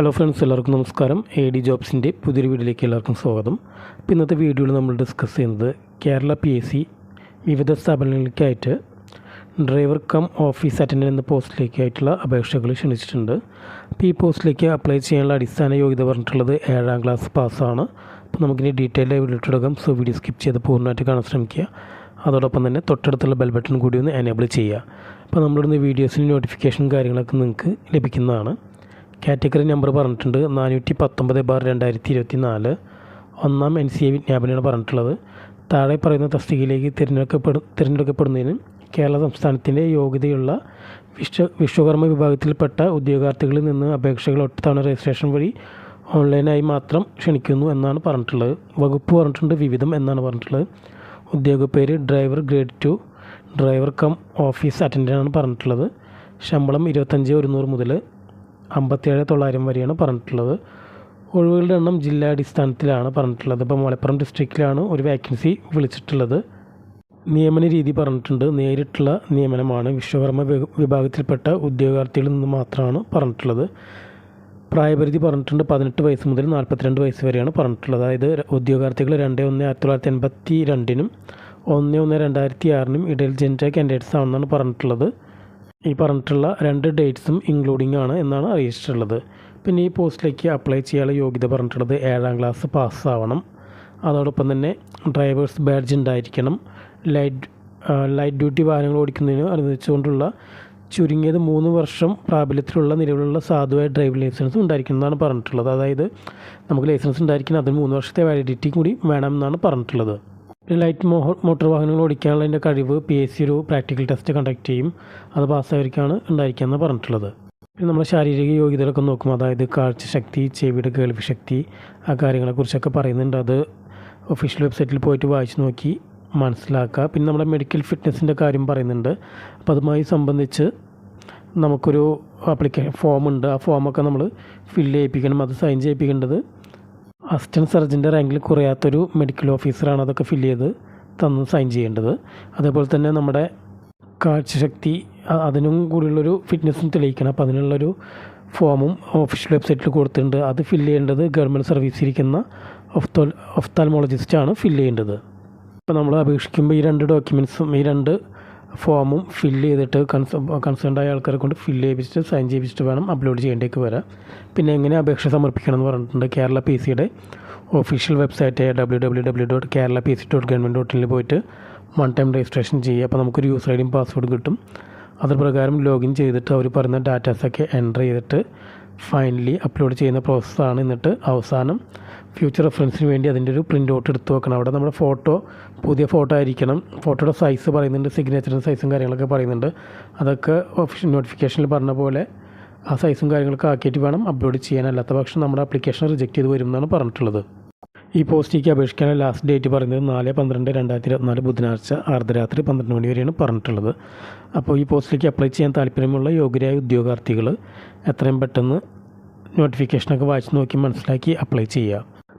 Hello friends എല്ലാവർക്കും നമസ്കാരം. A D ജോബ്സിന്റെ പുതിയൊരു വീഡിയോയിലേക്ക് എല്ലാവർക്കും സ്വാഗതം. അപ്പോൾ ഇന്നത്തെ വീഡിയോയിൽ നമ്മൾ ഡിസ്കസ് ചെയ്യുന്നത് കേരള പി എസ് സി വിവിധ സ്ഥാപനങ്ങളിലേക്കായിട്ട് ഡ്രൈവർ കം ഓഫീസ് അറ്റൻഡന്റ് എന്ന പോസ്റ്റിലേക്കായിട്ടുള്ള അപേക്ഷകൾ ക്ഷണിച്ചിട്ടുണ്ട്. അപ്പോൾ ഈ പോസ്റ്റിലേക്ക് അപ്ലൈ ചെയ്യാനുള്ള അടിസ്ഥാന യോഗ്യത പറഞ്ഞിട്ടുള്ളത് ഏഴാം ക്ലാസ് പാസ്സാണ് അപ്പോൾ നമുക്കിനി ഡീറ്റെയിൽ വീഡിയോ എടുക്കാം സോ വീഡിയോ സ്കിപ്പ് ചെയ്ത് പൂർണമായിട്ട് കാണാൻ ശ്രമിക്കുക. അതോടൊപ്പം തന്നെ തൊട്ടടുത്തുള്ള ബെൽ ബട്ടൺ കൂടി ഒന്ന് എനേബിൾ ചെയ്യുക. അപ്പോൾ നമ്മളിടുന്ന വീഡിയോസിന് നോട്ടിഫിക്കേഷൻ കാര്യങ്ങളൊക്കെ നിങ്ങൾക്ക് ലഭിക്കുന്നതാണ്. കാറ്റഗറി നമ്പർ പറഞ്ഞിട്ടുണ്ട്. നാനൂറ്റി പത്തൊമ്പത് ബാർ രണ്ടായിരത്തി ഇരുപത്തി നാല് ഒന്നാം എൻ സി എ വിജ്ഞാപനമാണ് പറഞ്ഞിട്ടുള്ളത്. താഴെ പറയുന്ന തസ്തികയിലേക്ക് തിരഞ്ഞെടുക്കപ്പെടു തിരഞ്ഞെടുക്കപ്പെടുന്നതിന് കേരള സംസ്ഥാനത്തിന്റെ യോഗ്യതയുള്ള വിശ്വ വിശ്വകർമ്മ വിഭാഗത്തിൽപ്പെട്ട ഉദ്യോഗാർത്ഥികളിൽ നിന്ന് അപേക്ഷകൾ ഒറ്റത്തവണ രജിസ്ട്രേഷൻ വഴി ഓൺലൈനായി മാത്രം ക്ഷണിക്കുന്നു എന്നാണ് പറഞ്ഞിട്ടുള്ളത്. വകുപ്പ് പറഞ്ഞിട്ടുണ്ട് വിവിധം എന്നാണ് പറഞ്ഞിട്ടുള്ളത്. ഉദ്യോഗ പേര് driver grade two driver cum office attendant ആണ് പറഞ്ഞിട്ടുള്ളത്. ശമ്പളം ഇരുപത്തഞ്ച് ഒരുന്നൂറ് മുതൽ അമ്പത്തേഴ് തൊള്ളായിരം വരെയാണ് പറഞ്ഞിട്ടുള്ളത്. ഒഴിവുകളുടെ എണ്ണം ജില്ലാടിസ്ഥാനത്തിലാണ് പറഞ്ഞിട്ടുള്ളത്. ഇപ്പോൾ മലപ്പുറം ഡിസ്ട്രിക്റ്റിലാണ് ഒരു വേക്കൻസി വിളിച്ചിട്ടുള്ളത്. നിയമന രീതി പറഞ്ഞിട്ടുണ്ട്. നേരിട്ടുള്ള നിയമനമാണ് വിശ്വകർമ്മ വിഭാഗത്തിൽപ്പെട്ട ഉദ്യോഗാർത്ഥികളിൽ നിന്ന് മാത്രമാണ് പറഞ്ഞിട്ടുള്ളത്. പ്രായപരിധി പറഞ്ഞിട്ടുണ്ട് പതിനെട്ട് വയസ്സ് മുതൽ നാൽപ്പത്തിരണ്ട് വയസ്സ് വരെയാണ് പറഞ്ഞിട്ടുള്ളത്. അതായത് ഉദ്യോഗാർത്ഥികൾ രണ്ട് ഒന്ന് ആയിരത്തി തൊള്ളായിരത്തി എൺപത്തി രണ്ടിനും ഒന്ന് ഒന്ന് രണ്ടായിരത്തി ആറിനും ഇടയിൽ ജനിച്ച കാൻഡിഡേറ്റ്സ് ആണെന്നാണ് പറഞ്ഞിട്ടുള്ളത്. ഈ പറഞ്ഞിട്ടുള്ള രണ്ട് ഡേറ്റ്സും ഇൻക്ലൂഡിംഗ് ആണ് എന്നാണ് അറിയിച്ചിട്ടുള്ളത്. പിന്നെ ഈ പോസ്റ്റിലേക്ക് അപ്ലൈ ചെയ്യാനുള്ള യോഗ്യത പറഞ്ഞിട്ടുള്ളത് ഏഴാം ക്ലാസ് പാസ്സാവണം അതോടൊപ്പം തന്നെ ഡ്രൈവേഴ്സ് ബാഡ്ജ് ഉണ്ടായിരിക്കണം. ലൈറ്റ് ലൈറ്റ് ഡ്യൂട്ടി വാഹനങ്ങൾ ഓടിക്കുന്നതിന് അനുവദിച്ചുകൊണ്ടുള്ള ചുരുങ്ങിയത് മൂന്ന് വർഷം പ്രാബല്യത്തിലുള്ള നിലവിലുള്ള സാധുവായ ഡ്രൈവിംഗ് ലൈസൻസ് ഉണ്ടായിരിക്കണം എന്നാണ് പറഞ്ഞിട്ടുള്ളത്. അതായത് നമുക്ക് ലൈസൻസ് ഉണ്ടായിരിക്കണം അതിന് മൂന്ന് വർഷത്തെ വാലിഡിറ്റി കൂടി വേണമെന്നാണ് പറഞ്ഞിട്ടുള്ളത്. ലൈറ്റ് മോട്ടോർ വാഹനങ്ങൾ ഓടിക്കാനുള്ള അതിന്റെ കഴിവ് പി എസ് സി ഒരു പ്രാക്ടിക്കൽ ടെസ്റ്റ് കണ്ടക്ട് ചെയ്യും. അത് പാസ്സായവർക്കാണ് ഉണ്ടായിരിക്കുകയെന്ന് പറഞ്ഞിട്ടുള്ളത്. പിന്നെ നമ്മുടെ ശാരീരിക യോഗ്യതകളൊക്കെ നോക്കും അതായത് കാഴ്ചശക്തി ചെവിയുടെ കേൾവി ശക്തി ആ കാര്യങ്ങളെക്കുറിച്ചൊക്കെ പറയുന്നുണ്ട്. അത് ഒഫീഷ്യൽ വെബ്സൈറ്റിൽ പോയിട്ട് വായിച്ചു നോക്കി മനസ്സിലാക്കുക. പിന്നെ നമ്മുടെ മെഡിക്കൽ ഫിറ്റ്നസിന്റെ കാര്യം പറയുന്നുണ്ട്. അപ്പോൾ അതുമായി സംബന്ധിച്ച് നമുക്കൊരു അപ്ലിക്കേഷൻ ഫോമുണ്ട് ആ ഫോമൊക്കെ നമ്മൾ ഫില്ല് ചെയ്യിപ്പിക്കണം. അത് സൈൻ ചെയ്യിപ്പിക്കേണ്ടത് അസിസ്റ്റന്റ് സർജന്റെ റാങ്കിൽ കുറയാത്തൊരു മെഡിക്കൽ ഓഫീസറാണ് അതൊക്കെ ഫില്ല് ചെയ്ത് തന്ന് സൈൻ ചെയ്യേണ്ടത്. അതേപോലെ തന്നെ നമ്മുടെ കാഴ്ചശക്തി അതിനും കൂടിയുള്ളൊരു ഫിറ്റ്നസ്സും തെളിയിക്കണം. അപ്പോൾ അതിനുള്ളൊരു ഫോമും ഒഫീഷ്യൽ വെബ്സൈറ്റിൽ കൊടുത്തിട്ടുണ്ട്. അത് ഫില്ല് ചെയ്യേണ്ടത് ഗവൺമെന്റ് സർവീസിൽ ഇരിക്കുന്ന ഒഫ്തോ ഒഫ്താൽമോളജിസ്റ്റാണ് ഫില്ല് ചെയ്യേണ്ടത്. അപ്പോൾ നമ്മൾ അപേക്ഷിക്കുമ്പോൾ ഈ രണ്ട് ഡോക്യുമെന്റ്സും ഈ രണ്ട് ഫോമും ഫില്ല് ചെയ്തിട്ട് കൺസ കൺസേൺഡായ ആൾക്കാരെ കൊണ്ട് ഫില്ല് ചെയ്യിപ്പിച്ചിട്ട് സൈൻ ചെയ്യിപ്പിച്ചിട്ട് വേണം അപ്ലോഡ് ചെയ്യേണ്ടേക്ക് വരാം പിന്നെ എങ്ങനെ അപേക്ഷ സമർപ്പിക്കണം എന്ന് പറഞ്ഞിട്ടുണ്ട് കേരള പി സിയുടെ official website W W W dot Kerala P C dot government dot ഇനിൽ പോയിട്ട് വൺ ടൈം രജിസ്ട്രേഷൻ ചെയ്യുക. അപ്പോൾ നമുക്കൊരു യൂസർ ഐ ഡിയും പാസ്വേഡ് കിട്ടും. അത് പ്രകാരം ലോഗിൻ ചെയ്തിട്ട് അവർ പറയുന്ന ഡാറ്റാസൊക്കെ എന്റർ ചെയ്തിട്ട് ഫൈനലി അപ്ലോഡ് ചെയ്യുന്ന പ്രോസസ്സാണ് എന്നിട്ട് അവസാനം ഫ്യൂച്ചർ റെഫറൻസിന് വേണ്ടി അതിന്റെ ഒരു പ്രിന്റ് ഔട്ട് എടുത്ത് വെക്കണം. അവിടെ നമ്മുടെ ഫോട്ടോ പുതിയ ഫോട്ടോ ആയിരിക്കണം. ഫോട്ടോയുടെ സൈസ് പറയുന്നുണ്ട് സിഗ്നേച്ചറിന്റെ സൈസും കാര്യങ്ങളൊക്കെ പറയുന്നുണ്ട്. അതൊക്കെ ഓഫീഷ്യൽ നോട്ടിഫിക്കേഷനിൽ പറഞ്ഞ പോലെ ആ സൈസും കാര്യങ്ങളൊക്കെ ആക്കിയിട്ട് വേണം അപ്ലോഡ് ചെയ്യാൻ. അല്ലാത്ത പക്ഷം നമ്മുടെ ആപ്ലിക്കേഷൻ റിജക്റ്റ് ചെയ്ത് വരും എന്നാണ് പറഞ്ഞിട്ടുള്ളത്. ഈ പോസ്റ്റിലേക്ക് അപേക്ഷിക്കാൻ ലാസ്റ്റ് ഡേറ്റ് പറയുന്നത് നാല് പന്ത്രണ്ട് രണ്ടായിരത്തി ഇരുപത്തിനാല് ബുധനാഴ്ച അർദ്ധരാത്രി പന്ത്രണ്ട് മണി വരെയാണ് പറഞ്ഞിട്ടുള്ളത്. അപ്പോൾ ഈ പോസ്റ്റിലേക്ക് അപ്ലൈ ചെയ്യാൻ താല്പര്യമുള്ള യോഗ്യരായ ഉദ്യോഗാർത്ഥികൾ എത്രയും പെട്ടെന്ന് നോട്ടിഫിക്കേഷനൊക്കെ വായിച്ച് നോക്കി മനസ്സിലാക്കി അപ്ലൈ ചെയ്യുക.